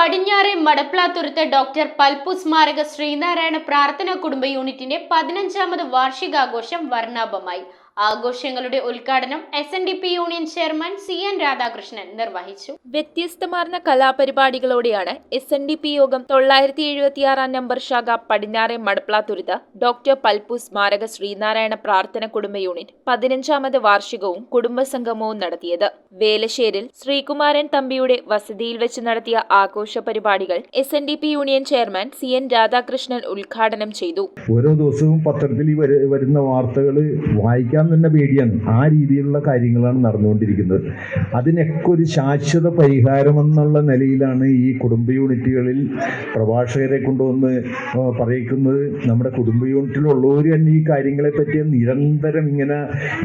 പടിഞ്ഞാറെ മടപ്ലാത്തുരുത്ത് ഡോക്ടർ പൽപ്പു സ്മാരക ശ്രീനാരായണ പ്രാർത്ഥനാ കുടുംബ യൂണിറ്റിന്റെ പതിനഞ്ചാമത് വാർഷികാഘോഷം വർണാഭമായി. ആഘോഷങ്ങളുടെ ഉദ്ഘാടനം S N D P union chairman C N Radhakrishnan നിർവഹിച്ചു. വ്യത്യസ്തമാർന്ന കലാപരിപാടികളോടെയാണ് എസ് എൻ ഡി പി യോഗം തൊള്ളായിരത്തി എഴുപത്തിയാറാം നമ്പർ ശാഖ പടിഞ്ഞാറെ മടപ്ലാത്തുരുത്ത് ഡോക്ടർ പൽപ്പു സ്മാരക ശ്രീനാരായണ പ്രാർത്ഥന കുടുംബ യൂണിറ്റ് പതിനഞ്ചാമത് വാർഷികവും കുടുംബസംഗമവും നടത്തിയത്. വേലശ്ശേരിൽ ശ്രീകുമാരൻ തമ്പിയുടെ വസതിയിൽ വെച്ച് നടത്തിയ ആഘോഷ പരിപാടികൾ S N D P union chairman C N Radhakrishnan ഉദ്ഘാടനം ചെയ്തു. ഓരോ ദിവസവും പത്രത്തിൽ വരുന്ന വാർത്തകൾ വായിക്കാൻ തന്നെ പേടിയാണ്. ആ രീതിയിലുള്ള കാര്യങ്ങളാണ് നടന്നുകൊണ്ടിരിക്കുന്നത്. അതിനൊക്കെ ഒരു ശാശ്വത പരിഹാരം എന്നുള്ള നിലയിലാണ് ഈ കുടുംബ യൂണിറ്റുകളിൽ പ്രഭാഷകരെ കൊണ്ടുവന്ന് പറയിക്കുന്നത്. നമ്മുടെ കുടുംബ യൂണിറ്റിലുള്ളവർ തന്നെ ഈ കാര്യങ്ങളെ പറ്റി നിരന്തരം ഇങ്ങനെ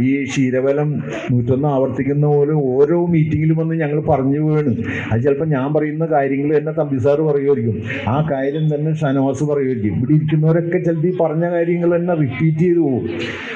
ഈ ക്ഷീരബലം നൂറ്റൊന്ന് ആവർത്തിക്കുന്ന പോലെ ഓരോ മീറ്റിങ്ങിലും വന്ന് ഞങ്ങൾ പറഞ്ഞു വീണ്. അത് ചിലപ്പോൾ ഞാൻ പറയുന്ന കാര്യങ്ങൾ തന്നെ തമ്പി സാറ് പറയുമായിരിക്കും. ആ കാര്യം തന്നെ ഷനവാസ് പറയുമായിരിക്കും. ഇവിടെ ഇരിക്കുന്നവരൊക്കെ ചിലപ്പോൾ ഈ പറഞ്ഞ കാര്യങ്ങൾ തന്നെ റിപ്പീറ്റ് ചെയ്തു പോകും.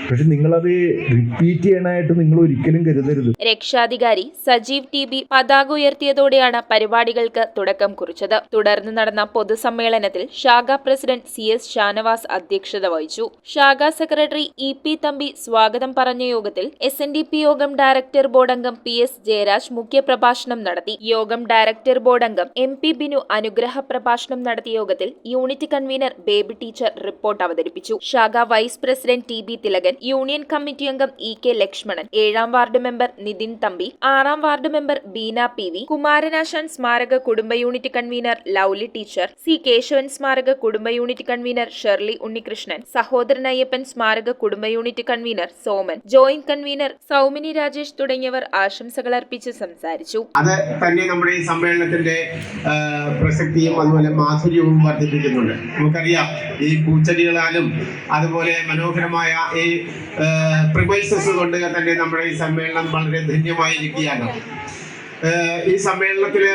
പക്ഷെ നിങ്ങളത് റിപ്പീറ്റ് ചെയ്യാനായിട്ട് നിങ്ങൾ ഒരിക്കലും കരുതരുത്. രക്ഷാധികാരി സജീവ് ടി ബി പതാക ഉയർത്തിയതോടെയാണ് പരിപാടികൾക്ക് തുടക്കം കുറിച്ചത്. തുടർന്ന് നടന്ന പൊതുസമ്മേളനത്തിൽ ശാഖ പ്രസിഡന്റ് സി എസ് ഷാനവാസ് അധ്യക്ഷത വഹിച്ചു. ശാഖ സെക്രട്ടറി ഇ പി തമ്പി സ്വാഗതം പറഞ്ഞ യോഗത്തിൽ എസ് എൻ ഡി പി യോഗം ഡയറക്ടർ ബോർഡ് അംഗം പി എസ് ജയരാജ് മുഖ്യപ്രഭാഷണം നടത്തി. യോഗം ഡയറക്ടർ ബോർഡ് അംഗം എം പി ബിനു അനുഗ്രഹ പ്രഭാഷണം നടത്തിയ യോഗത്തിൽ unit convener Baby teacher report അവതരിപ്പിച്ചു. ശാഖ vice president T B Thilakan union committee അംഗം ഇ കെ ലക്ഷ്മണൻ ഏഴാം വാർഡ് മെമ്പർ നിതിൻ തമ്പി ആറാം ward member Beena P V Kumaranasan സ്മാരക കുടുംബ unit convener Lovely teacher C Kesavan സ്മാരക കുടുംബ യൂണിറ്റ് കൺവീനർ ഷെർലി ഉണ്ണികൃഷ്ണൻ സഹോദരൻ അയ്യപ്പൻ സ്മാരക കുടുംബ unit convener Soman joint convener Soumini Rajesh തുടങ്ങിയവർ ആശംസകൾ അർപ്പിച്ച് സംസാരിച്ചു. അത് തന്നെ നമ്മുടെ ഈ സമ്മേളനത്തിന്റെ പ്രസക്തിയും അതുപോലെ മാധുര്യവും വർദ്ധിപ്പിക്കുന്നുണ്ട്. നമുക്കറിയാം ഈ പൂച്ചെടികളാലും അതുപോലെ മനോഹരമായ ഈ പ്രിമൈസസ് കൊണ്ട് തന്നെ നമ്മുടെ ഈ സമ്മേളനം വളരെ ധന്യമായിരിക്കുകയാണ്. ഈ സമ്മേളനത്തിൽ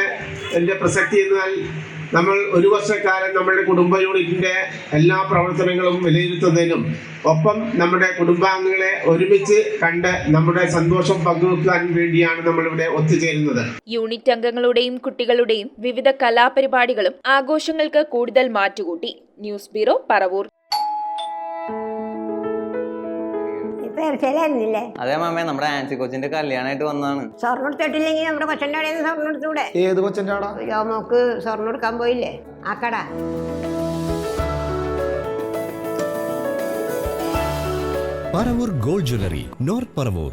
എന്റെ പ്രസക്തി എന്നാൽ നമ്മൾ ഒരു വർഷക്കാലം നമ്മുടെ കുടുംബ യൂണിറ്റിന്റെ എല്ലാ പ്രവർത്തനങ്ങളും വിലയിരുത്തുന്നതിനും ഒപ്പം നമ്മുടെ കുടുംബാംഗങ്ങളെ ഒരുമിച്ച് കണ്ട് നമ്മുടെ സന്തോഷം പങ്കുവെക്കാൻ വേണ്ടിയാണ് നമ്മളിവിടെ ഒത്തുചേരുന്നത്. യൂണിറ്റ് അംഗങ്ങളുടെയും കുട്ടികളുടെയും വിവിധ കലാപരിപാടികളും ആഘോഷങ്ങൾക്ക് കൂടുതൽ മാറ്റുകൂട്ടി. News bureau Paravur. ഇറച്ചിയിലായിരുന്നില്ലേ അതെ മാമേ നമ്മുടെ ആൻസി കൊച്ചിന്റെ കല്യാണമായിട്ട് വന്നാണ് സ്വർണം എടുത്തിട്ടില്ലെങ്കിൽ നമ്മുടെ കൊച്ചന്റെ അവിടെ നിന്ന് സ്വർണം എടുത്തൂടെ? ഏത് കൊച്ചന്റെ ആടാ അയ്യോ മോക്ക് സ്വർണം എടുക്കാൻ പോയില്ലേ? ആ കട. Paravur gold jewellery north Paravur